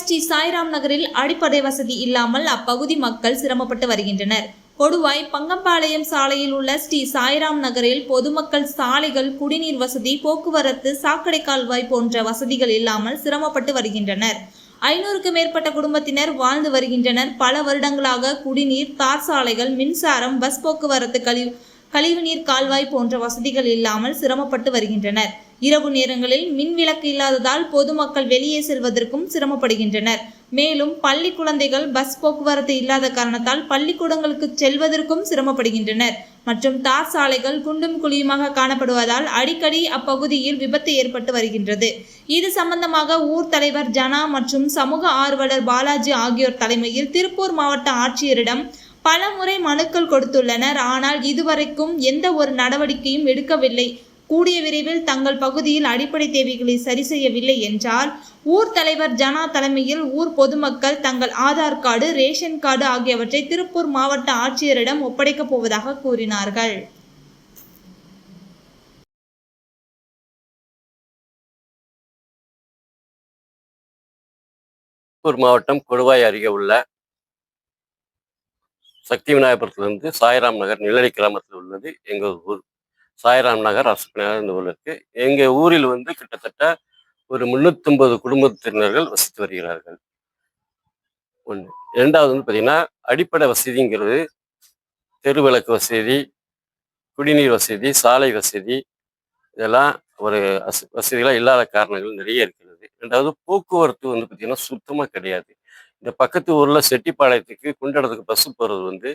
ஸ்ரீ சாய்ராம் நகரில் அடிப்படை வசதி இல்லாமல் அப்பகுதி மக்கள் சிரமப்பட்டு வருகின்றனர். கொடுவாய் பங்கம்பாளையம் சாலையில் உள்ள ஸ்ரீ சாய்ராம் நகரில் பொதுமக்கள் சாலைகள் குடிநீர் வசதி போக்குவரத்து சாக்கடை கால்வாய் போன்ற வசதிகள் இல்லாமல் சிரமப்பட்டு வருகின்றனர். ஐநூறுக்கு மேற்பட்ட குடும்பத்தினர் வாழ்ந்து வருகின்றனர். பல வருடங்களாக குடிநீர் தார் சாலைகள் மின்சாரம் பஸ் போக்குவரத்து கழிவு கழிவுநீர் கால்வாய் போன்ற வசதிகள் இல்லாமல் சிரமப்பட்டு வருகின்றனர். இரவு நேரங்களில் மின் விளக்கு இல்லாததால் பொதுமக்கள் வெளியே செல்வதற்கும் சிரமப்படுகின்றனர். மேலும் பள்ளி குழந்தைகள் பஸ் போக்குவரத்து இல்லாத காரணத்தால் பள்ளிக்கூடங்களுக்கு செல்வதற்கும் சிரமப்படுகின்றனர். மற்றும் தார் சாலைகள் குண்டும் குழியுமாக காணப்படுவதால் அடிக்கடி அப்பகுதியில் விபத்து ஏற்பட்டு வருகின்றது. இது சம்பந்தமாக ஊர் தலைவர் ஜனா மற்றும் சமூக ஆர்வலர் பாலாஜி ஆகியோர் தலைமையில் திருப்பூர் மாவட்ட ஆட்சியரிடம் பல முறை மனுக்கள் கொடுத்துள்ளனர். ஆனால் இதுவரைக்கும் எந்த ஒரு நடவடிக்கையும் எடுக்கவில்லை. கூடிய விரைவில் தங்கள் பகுதியில் அடிப்படை தேவைகளை சரி செய்யவில்லை என்றால் ஊர் தலைவர் ஜனா தலைமையில் ஊர் பொதுமக்கள் தங்கள் ஆதார் கார்டு ரேஷன் கார்டு ஆகியவற்றை திருப்பூர் மாவட்ட ஆட்சியரிடம் ஒப்படைக்கப் போவதாக கூறினார்கள். திருப்பூர் மாவட்டம் கொடுவாய் அருகே உள்ள சக்தி விநாயகபுரத்துலேருந்து சாய்ராம் நகர் நிழலி கிராமத்தில் உள்ளது எங்கள் ஊர். சாய்ராம் நகர் அரசு இந்த ஊரில் இருக்கு. எங்கள் ஊரில் வந்து கிட்டத்தட்ட ஒரு முந்நூற்றம்பது குடும்பத்தினர்கள் வசித்து வருகிறார்கள். ஒன்று இரண்டாவது வந்து பார்த்தீங்கன்னா அடிப்படை வசதிங்கிறது தெருவிளக்கு வசதி குடிநீர் வசதி சாலை வசதி இதெல்லாம் ஒரு வசதிகளாக இல்லாத காரணங்கள் நிறைய இருக்கிறது. ரெண்டாவது போக்குவரத்து வந்து பார்த்திங்கன்னா சுத்தமாக கிடையாது. இந்த பக்கத்து ஊரில் செட்டிப்பாளையத்துக்கு குண்டடத்துக்கு பஸ் போகிறது வந்து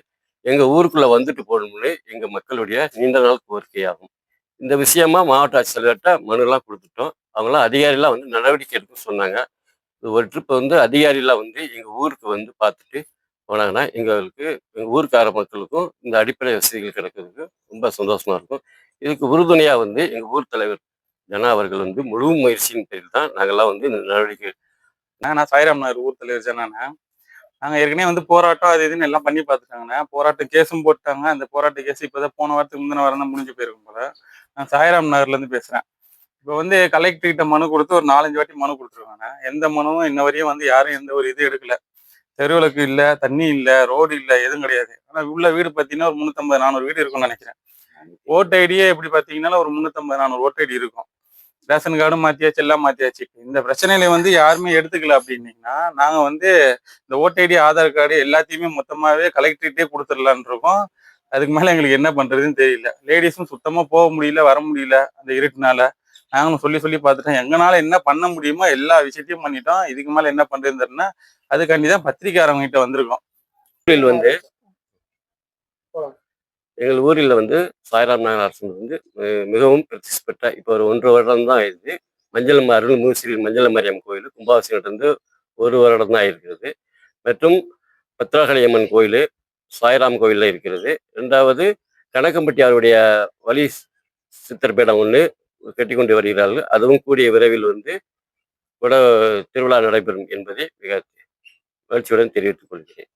எங்கள் ஊருக்குள்ளே வந்துட்டு போகணும்னு எங்கள் மக்களுடைய நீண்ட நாள் கோரிக்கையாகும். இந்த விஷயமா மாவட்ட ஆட்சித்தலைவர்கிட்ட மனுலாம் கொடுத்துட்டோம். அவங்களாம் அதிகாரிலாம் வந்து நடவடிக்கை எடுக்க சொன்னாங்க. ஒரு ட்ரிப் வந்து அதிகாரிலாம் வந்து எங்கள் ஊருக்கு வந்து பார்த்துட்டு போனாங்கன்னா எங்களுக்கு எங்கள் ஊருக்கார மக்களுக்கும் இந்த அடிப்படை வசதிகள் கிடைக்கிறதுக்கு ரொம்ப சந்தோஷமாக இருக்கும். இதுக்கு உறுதுணையாக வந்து எங்கள் ஊர் தலைவர் ஜனா அவர்கள் வந்து முழு முயற்சியின் பேரில் தான் நாங்கள்லாம் வந்து இந்த நடவடிக்கை நான் நான் சாய்ராம் நகர் ஊர் தலைவர் ஜனானே நாங்கள் ஏற்கனவே வந்து போராட்டம் அது இதுன்னு எல்லாம் பண்ணி பார்த்துட்டாங்கண்ணே போராட்ட கேஸும் போட்டாங்க. அந்த போராட்ட கேஸ் இப்போதான் போன வாரத்துக்கு முந்தின வாரம் தான் முடிஞ்சு போயிருக்கும் போல. நான் சாய்ராம் நகர்லேருந்து பேசுகிறேன் இப்போ வந்து கலெக்டர் கிட்ட மனு கொடுத்து ஒரு நாலஞ்சு வாட்டி மனு கொடுத்துருக்காங்க எந்த மனுவும் இன்ன வரையும் வந்து யாரும் எந்த ஒரு இது எடுக்கல. தெருவிளக்கு இல்லை தண்ணி இல்லை ரோடு இல்லை எதுவும் கிடையாது. ஆனால் உள்ள வீடு பார்த்தீங்கன்னா ஒரு முந்நூற்றம்பது நானூறு வீடு இருக்கும்னு நினைக்கிறேன். ஓட்டு ஐடியே எப்படி பார்த்தீங்கன்னா ஒரு முந்நூற்றம்பது நானூறு ஓட்டு ஐடி இருக்கும். ரேஷன் கார்டும் மாத்தியாச்சு எல்லாம் மாத்தியாச்சு. இந்த பிரச்சனையில வந்து யாருமே எடுத்துக்கல அப்படின்னீங்கன்னா நாங்க வந்து இந்த ஓட்டைடி ஆதார் கார்டு எல்லாத்தையுமே மொத்தமாவே கலெக்டர்கிட்டே கொடுத்துடலான் இருக்கோம். அதுக்கு மேல எங்களுக்கு என்ன பண்றதுன்னு தெரியல. லேடிஸும் சுத்தமா போக முடியல வர முடியல அந்த இருட்டுனால. நாங்களும் சொல்லி சொல்லி பார்த்துட்டோம். எங்கனால என்ன பண்ண முடியுமோ எல்லா விஷயத்தையும் பண்ணிட்டோம். இதுக்கு மேல என்ன பண்றதுன்னு தெரியல. அதுக்காண்டி தான் பத்திரிக்கையாரவங்க கிட்ட வந்திருக்கோம். வந்து எங்கள் ஊரில் வந்து சாய்ராம் நாயர் அரசன் வந்து மிகவும் பிரதிஷ்ட பெற்ற இப்போ ஒரு ஒன்று வருடம் தான் ஆயிடுது மஞ்சள் ம- மூசிரி மஞ்சள் மரியம் கோயில் கும்பாபிஷேகத்திலிருந்து ஒரு வருடம் தான் இருக்கிறது. மற்றும் பத்ராகலி அம்மன் கோயில் சாய்ராம் கோயிலில் இருக்கிறது. ரெண்டாவது கணக்கம்பட்டியாருடைய வழி சித்தர் பீடம் ஒன்று கட்டிக்கொண்டு வருகிறார்கள். அதுவும் கூடிய விரைவில் வந்து கூட திருவிழா நடைபெறும் என்பதை மிக மகிழ்ச்சியுடன் தெரிவித்துக் கொள்கிறேன்.